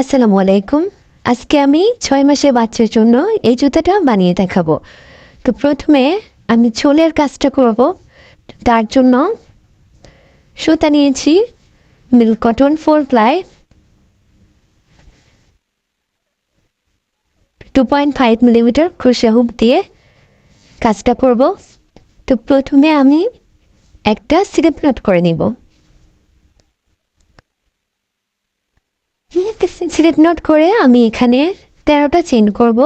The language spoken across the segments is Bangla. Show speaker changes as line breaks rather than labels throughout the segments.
আসসালামু আলাইকুম আজকে আমি ছয় মাসের বাচ্চার জন্য এই জুতাটা বানিয়ে দেখাবো তো প্রথমে আমি ছোলের কাজটা করব তার জন্য সুতা নিয়েছি mill cotton four ply two point five millimetre crochet hook দিয়ে কাজটা করব তো প্রথমে আমি একটা স্লিপ নট করে নিব সিলেক্ট নট করে আমি এখানে তেরোটা চেন করব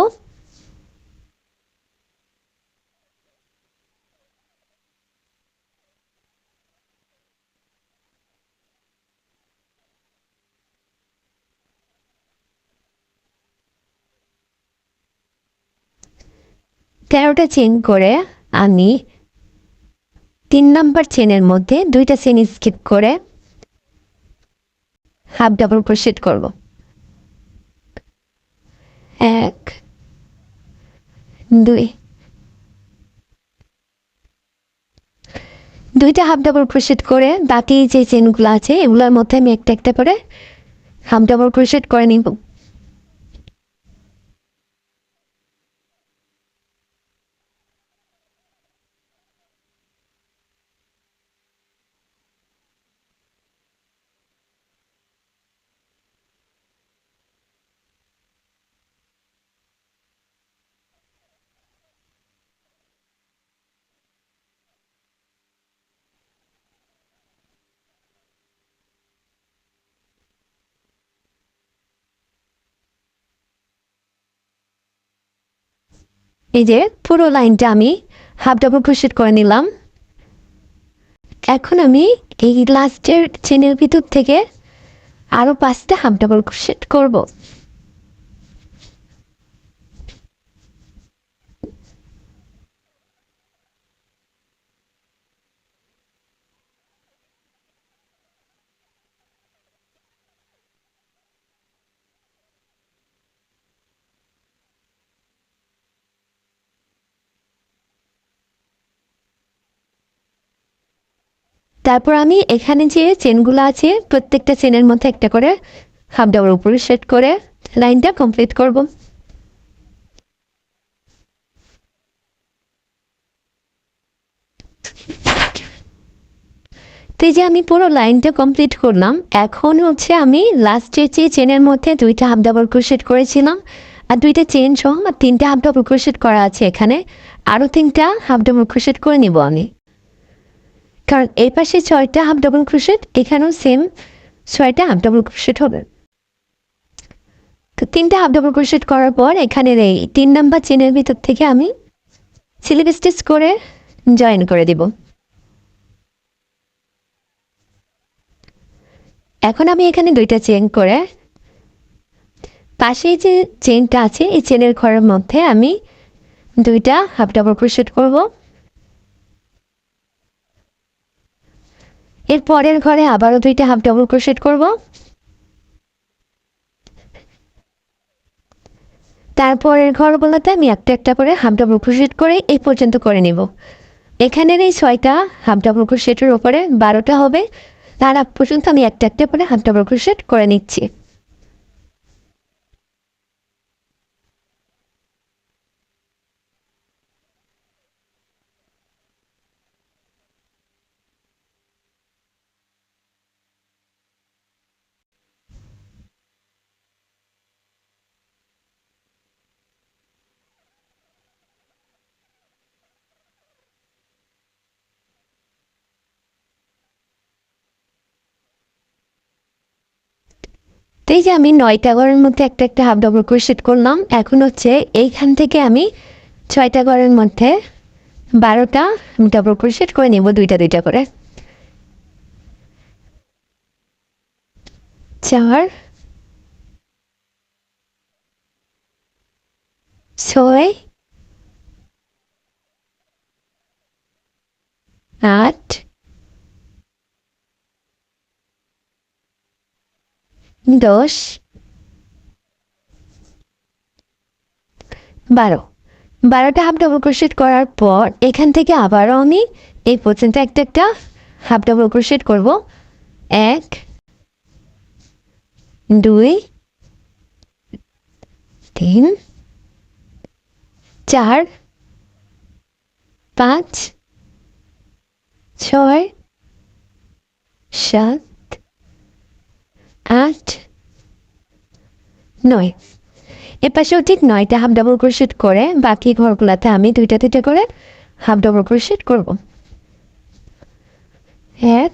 তেরোটা চেন করে আমি তিন নাম্বার চেনের মধ্যে দুইটা চেন স্কিপ করে হাফ ডাবল ক্রোশেট করব এক দুই দুইটা হাফ ডাবল ক্রোশেট করে বাকি যে চেনগুলো আছে এগুলোর মধ্যে আমি একটা একটা করে হাফ ডাবল ক্রোশেট করে নিব এই যে পুরো লাইনটা আমি হাফ ডাবল ঘোষিত করে নিলাম এখন আমি এই লাস্টের চেনের ভিতর থেকে আরও পাঁচটা হাফ ডাবল ঘোষিত করবো তারপর আমি এখানে যে চেনগুলো আছে প্রত্যেকটা চেনের মধ্যে একটা করে হাফ ডাবার উপরে সেট করে লাইনটা কমপ্লিট করব তো যে আমি পুরো লাইনটা কমপ্লিট করলাম এখন হচ্ছে আমি লাস্টের যে চেনের মধ্যে দুইটা হাফ ডাবল ক্রোশেট করেছিলাম আর দুইটা চেন সহ আমার তিনটা হাফ ডাবল ক্রোশেট করা আছে এখানে আরও তিনটা হাফ ডাবল ক্রোশেট করে নিব আমি কারণ এই পাশে ছয়টা হাফ ডবল ক্রুশেট এখানেও সেম ছয়টা হাফ ডাবল ক্রুশেট হবে তো তিনটা হাফ ডবল ক্রুশেট করার পর এখানের এই তিন নাম্বার চেনের ভিতর থেকে আমি সিলিপ স্টিচ করে জয়েন করে দিব এখন আমি এখানে দুইটা চেন করে পাশে যে চেনটা আছে এই চেনের ঘরের মধ্যে আমি দুইটা হাফ ডাবল ক্রুশেট করবো এর পরের ঘরে আবারও দুইটা হাফ ডবল ক্রোশেট করব তারপরের ঘরগুলোতে আমি একটা একটা করে হাফ ডবল ক্রোশেট করে এই পর্যন্ত করে নেব এখানের এই ছয়টা হাফ ডবল ক্রোশেটের ওপরে বারোটা হবে তার পর্যন্ত আমি একটা একটা করে হাফ ডবল ক্রোশেট করে নিচ্ছি তো এই যে আমি নয়টা ঘরের মধ্যে একটা একটা হাফ ডবল সেট করলাম এখন হচ্ছে এইখান থেকে আমি ছয়টা ঘরের মধ্যে বারোটা আমি ডবল করে সেট করে নেব দুইটা দুইটা করে চার ছয় আট দশ বারো বারোটা হাফ ডাবল ক্রোশেট করার পর এখান থেকে আবারও আমি এই পর্যন্ত একটা একটা হাফ ডাবল ক্রোশেট করব এক দুই তিন চার পাঁচ ছয় সাত আট নয় এপাশেও ঠিক নয়টা হাফ ডাবল ক্রোশেট করে বাকি ঘরগুলাতে আমি দুইটা দুইটা করে হাফ ডাবল ক্রোশেট করব এক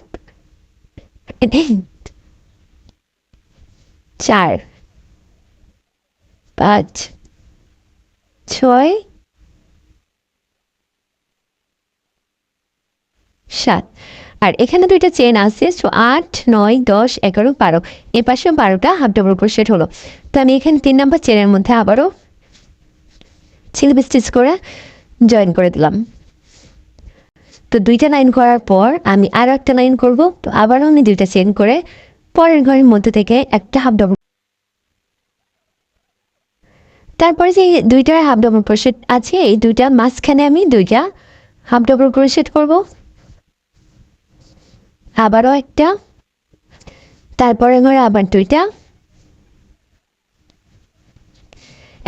চার পাঁচ ছয় সাত আর এখানে দুইটা চেন আছে সো আট নয় দশ এগারো বারো এ পাশে বারোটা হাফ ডাবল ক্রোশেট হলো তো আমি এখানে তিন নম্বর চেনের মধ্যে আবারও স্লিপ স্টিচ করে জয়েন করে দিলাম তো দুইটা লাইন করার পর আমি আরও একটা লাইন করব তো আবারও আমি দুইটা চেন করে পরের ঘরের মধ্যে থেকে একটা হাফ ডাবল তারপরে যে দুইটার হাফ ডাবল ক্রোশেট আছে এই দুইটা মাঝখানে আমি দুইটা হাফ ডাবল ক্রোশেট করব আবারও একটা তারপরে ঘরে আবার দুইটা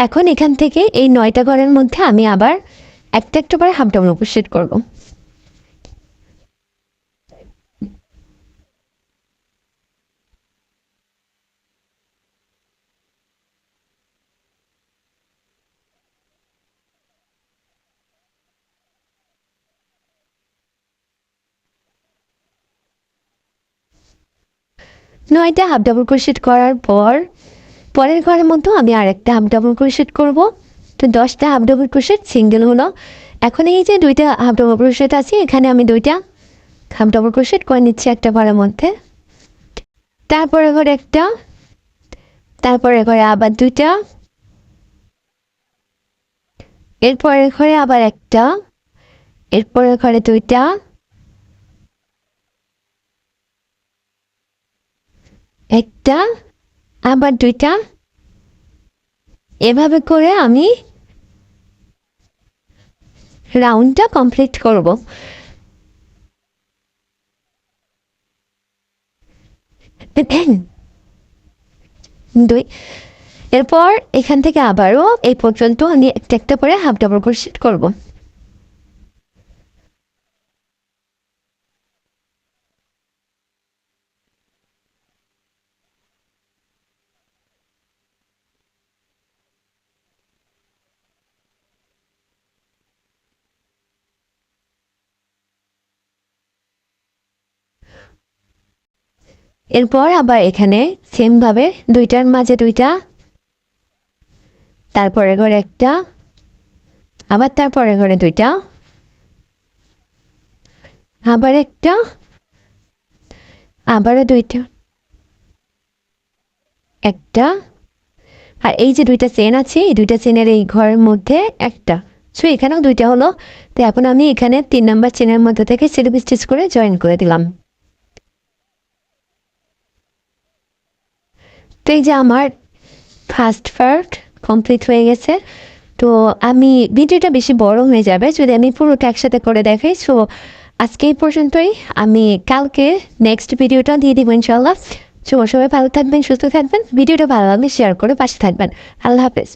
এখন এখান থেকে এই নয়টা ঘরের মধ্যে আমি আবার একটা একটা করে হাফ ডাউন উপস্থিত করবো নয়টা হাফ ডাবল ক্রোশেট করার পর পরের ঘরের মতো আমি আরেকটা হাফ ডাবল ক্রোশেট করব তো দশটা হাফ ডাবল ক্রোশেট সিঙ্গেল হলো এখন এই যে দুইটা হাফ ডাবল ক্রোশেট আছে এখানে আমি দুইটা হাফ ডাবল ক্রোশেট করে নিচ্ছি একটা ঘরের মধ্যে তারপরে ঘরে একটা তারপরে ঘরে আবার দুইটা এরপরের ঘরে আবার একটা এরপরের ঘরে দুইটা একটা আবার দুইটা এভাবে করে আমি রাউন্ডটা কমপ্লিট করব দুই এরপর এখান থেকে আবারও এই পর্যন্ত আমি একটা একটা পরে হাফ ডাবল করে সেট করবো এরপর আবার এখানে সেমভাবে দুইটার মাঝে দুইটা তারপরে ঘরে একটা আবার তারপরে ঘরে দুইটা আবার একটা আবারও দুইটা একটা আর এই যে দুইটা চেন আছে এই দুইটা চেনের এই ঘরের মধ্যে একটা সো এখানেও দুইটা হলো তো এখন আমি এখানে তিন নম্বর চেনের মধ্যে থেকে সিলুপ স্টিচ করে জয়েন করে দিলাম তো এই যে আমার ফার্স্ট পার্ট কমপ্লিট হয়ে গেছে তো আমি ভিডিওটা বেশি বড় হয়ে যাবে যদি আমি পুরোটা একসাথে করে দেখাই সো আজকে এই পর্যন্তই আমি কালকে নেক্সট ভিডিওটা দিয়ে দিব ইনশাল্লাহ সো সবাই ভালো থাকবেন সুস্থ থাকবেন ভিডিওটা ভালো আমি শেয়ার করে পাশে থাকবেন আল্লাহ হাফেজ